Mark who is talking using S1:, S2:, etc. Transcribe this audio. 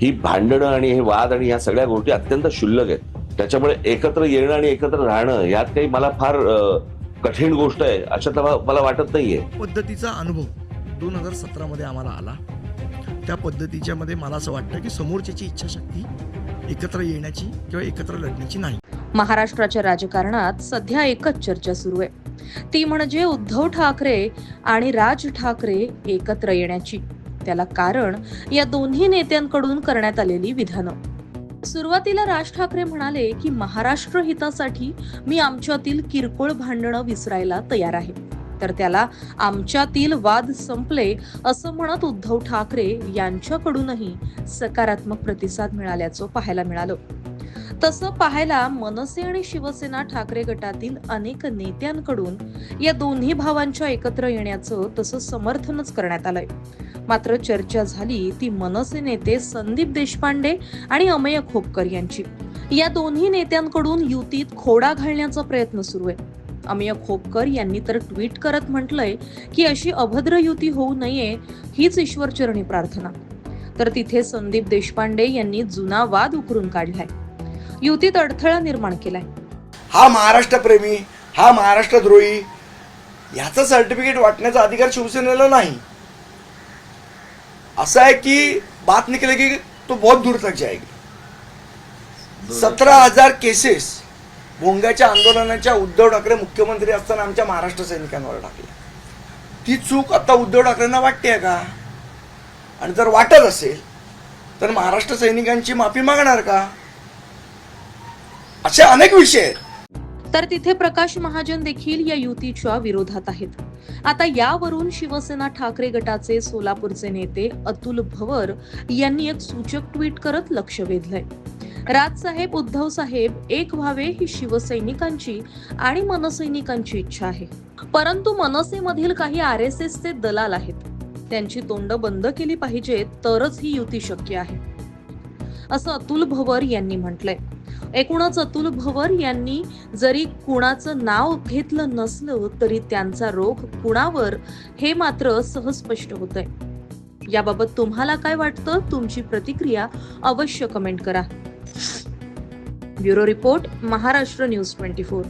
S1: ही भांडणं आणि हे वाद आणि ह्या सगळ्या गोष्टी अत्यंत क्षुल्लक आहेत. त्याच्यामुळे एकत्र येणं आणि एकत्र राहणं यात काही मला फार कठीण गोष्ट आहे असं तर मला- वाटत नाहीये.
S2: पद्धतीचा अनुभव दोन हजार सतरामध्ये आम्हाला आला. त्या पद्धतीच्या मध्ये मला असं वाटतं की समोरच्याची इच्छाशक्ती एकत्र येण्याची किंवा एकत्र लढण्याची नाही.
S3: महाराष्ट्राच्या राजकारणात सध्या एकच चर्चा सुरू आहे. ती म्हणजे उद्धव ठाकरे आणि राज ठाकरे एकत्र येण्याची. त्याला कारण या दोन्ही नेत्यांकडून करण्यात आलेली विधानं. सुरुवातीला राज ठाकरे म्हणाले की महाराष्ट्र हितासाठी मी आमच्यातील किरकोळ भांडणं विसरायला तयार आहे. तर त्याला आमच्यातील वाद संपले असं म्हणत उद्धव ठाकरे यांच्याकडूनही सकारात्मक प्रतिसाद मिळाल्याचं पाहायला मिळालं. तसं पाहायला मनसे आणि शिवसेना ठाकरे गटातील अनेक नेत्यांकडून या दोन्ही भावांच्या एकत्र येण्याचं तसं समर्थनच करण्यात आलंय. मात्र चर्चा झाली ती मनसे नेते संदीप देशपांडे आणि अमेय खोपकर यांची. या दोन्ही नेत्यांकडून युतीत खोडा घालण्याचा प्रयत्न सुरू आहे. अमेय खोपकर यांनी तर ट्विट करत म्हटलंय की अशी अभद्र युती होऊ नये हीच ईश्वरचरणी प्रार्थना. तर तिथे संदीप देशपांडे यांनी जुना वाद उकरून काढलाय. युतीत अडथळा निर्माण केलाय.
S2: हा महाराष्ट्रप्रेमी हा महाराष्ट्रद्रोही याचं सर्टिफिकेट वाटण्याचा अधिकार शिवसेनेला नाही. असं आहे की बात निकलेगी तो बहुत दूर तक जाएगी सतरा हजार केसेस भोंग्याच्या आंदोलनाच्या उद्धव ठाकरे मुख्यमंत्री असताना आमच्या महाराष्ट्र सैनिकांवर टाकल्या. ती चूक आता उद्धव ठाकरेंना वाटते का? आणि जर वाटत असेल तर महाराष्ट्र सैनिकांची माफी मागणार का? असे अनेक विषय आहेत.
S3: तर तिथे प्रकाश महाजन देखील या युतीच्या विरोधात आहेत. आता यावरून शिवसेना ठाकरे गटाचे सोलापूरचे नेते अतुल भवर यांनी एक सूचक ट्विट करत लक्ष वेधलंय. राजसाहेब उद्धव साहेब एक व्हावे ही शिवसैनिकांची आणि मनसैनिकांची इच्छा आहे. परंतु मनसेमधील काही आर एस एसचे दलाल आहेत. त्यांची तोंड बंद केली पाहिजेत तरच ही युती शक्य आहे. असं अतुल भवर यांनी म्हटलंय. एकूणच अतुल भवर यांनी जरी कुणाचं नाव घेतलं नसलं तरी त्यांचा रोग कुणावर हे मात्र सहज स्पष्ट होत आहे याबाबत तुम्हाला काय वाटतं? तुमची प्रतिक्रिया अवश्य कमेंट करा. Bureau report Maharashtra news twenty four.